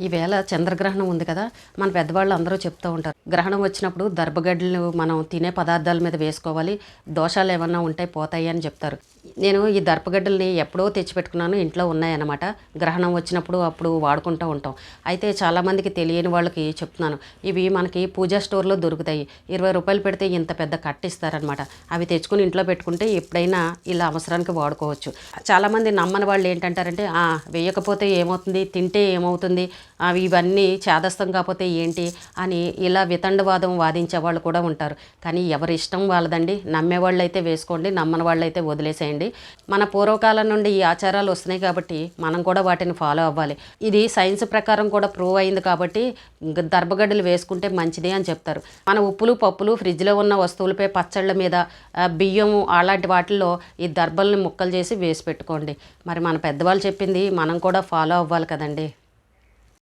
ఈవేళ చంద్రగ్రహణం ఉంది కదా మన పెద్దవాళ్ళు అందరూ చెప్తూ ఉంటారు. గ్రహణం వచ్చినప్పుడు దర్భగడ్డలు మనం తినే పదార్థాల మీద వేసుకోవాలి దోషాలు ఏమన్నా ఉంటే పోతాయి అని చెప్తారు. నేను ఈ దర్పగడ్డల్ని ఎప్పుడో తెచ్చిపెట్టుకున్నాను. ఇంట్లో ఉన్నాయన్నమాట. గ్రహణం వచ్చినప్పుడు అప్పుడు వాడుకుంటూ ఉంటాం. అయితే చాలామందికి తెలియని వాళ్ళకి చెప్తున్నాను. ఇవి మనకి పూజా స్టోర్లో దొరుకుతాయి. ఇరవై రూపాయలు పెడితే ఇంత పెద్ద కట్ట ఇస్తారనమాట అవి తెచ్చుకుని ఇంట్లో పెట్టుకుంటే ఎప్పుడైనా ఇలా అవసరానికి వాడుకోవచ్చు. చాలామంది నమ్మని వాళ్ళు ఏంటంటారంటే వేయకపోతే ఏమవుతుంది? తింటే ఏమవుతుంది? అవి ఇవన్నీ చేదస్తం కాకపోతే ఏంటి? అని ఇలా వితండవాదం వాదించే వాళ్ళు కూడా ఉంటారు. కానీ ఎవరి ఇష్టం వాళ్ళదండి. నమ్మేవాళ్ళు అయితే వేసుకోండి. నమ్మని వాళ్ళు అయితే అండి మన పూర్వకాలం నుండి ఈ ఆచారాలు వస్తున్నాయి కాబట్టి మనం కూడా వాటిని ఫాలో అవ్వాలి. ఇది సైన్స్ ప్రకారం కూడా ప్రూవ్ అయింది కాబట్టి దర్భగడ్డలు వేసుకుంటే మంచిది అని చెప్తారు. మన ఉప్పులు పప్పులు ఫ్రిడ్జ్లో ఉన్న వస్తువులపై పచ్చళ్ళ మీద బియ్యం అలాంటి వాటిల్లో ఈ దర్భల్ని ముక్కలు చేసి వేసి పెట్టుకోండి. మరి మన పెద్దవాళ్ళు చెప్పింది మనం కూడా ఫాలో అవ్వాలి కదండి.